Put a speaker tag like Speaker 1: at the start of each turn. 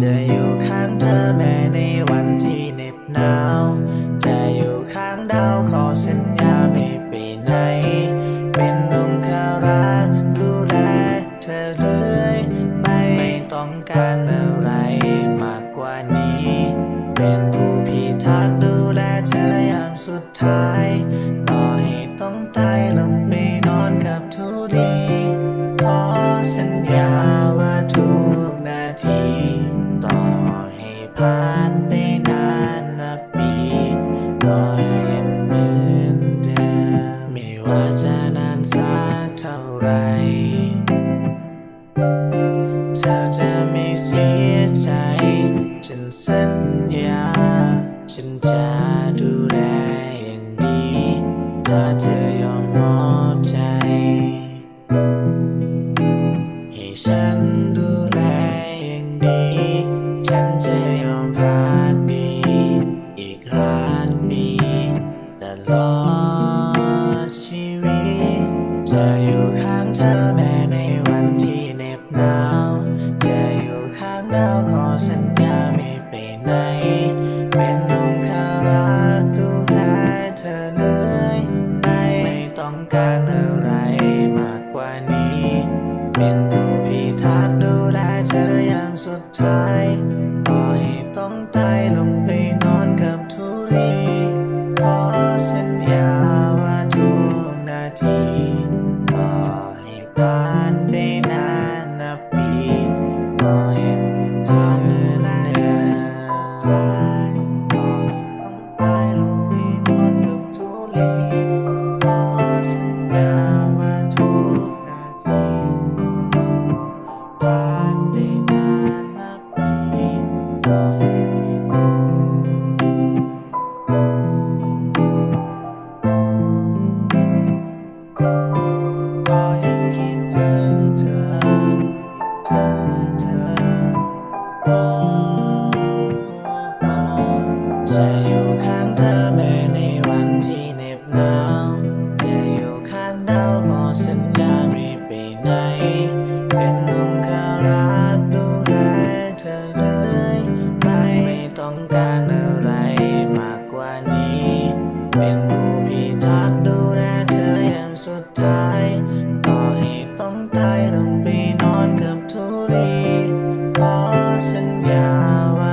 Speaker 1: จะอยู่ข้างเธอแม้ในวันที่เหน็บหนาว จะอยู่ข้างดาวขอสัญญาไม่ไปไหน เป็นหนุ่มข้ารักดูแลเธอเรื่อยไปไม่ต้องการอะไรมาก ก็ยังเหมือนเดิมไม่ว่าจะนานสักเท่าไร เธอจะไม่เสียใจ ฉันสัญญา ฉันจะดูแลอย่างดี ถ้าเธอยอมมอบใจ ให้ฉันดู ลอดชีวิต จะอยู่ข้างเธอแม้ในวันที่เหน็บหนาว จะอยู่ข้างดาวขอสัญญาไม่ไปไหน เป็นหนุ่มข้ารักดูแลเธอเลยไม่ไม่ต้องการอะไรมากกว่านี้ เป็นผู้ ผ่านได้นานนับปีก็ยังเธอเดินสุดท้าย จะอยู่ข้างเธอแม้ในวันที่เหน็บหนาวจะอยู่ข้างดาวขอสัญญาไม่ไปไหน เป็นหนุ่มข้ารักดูแลเธอเลยไม่ไม่ต้องการอะไรมากกว่านี้ เป็นผู้พิทักษ์ดูแลเธอยามสุดท้าย ญ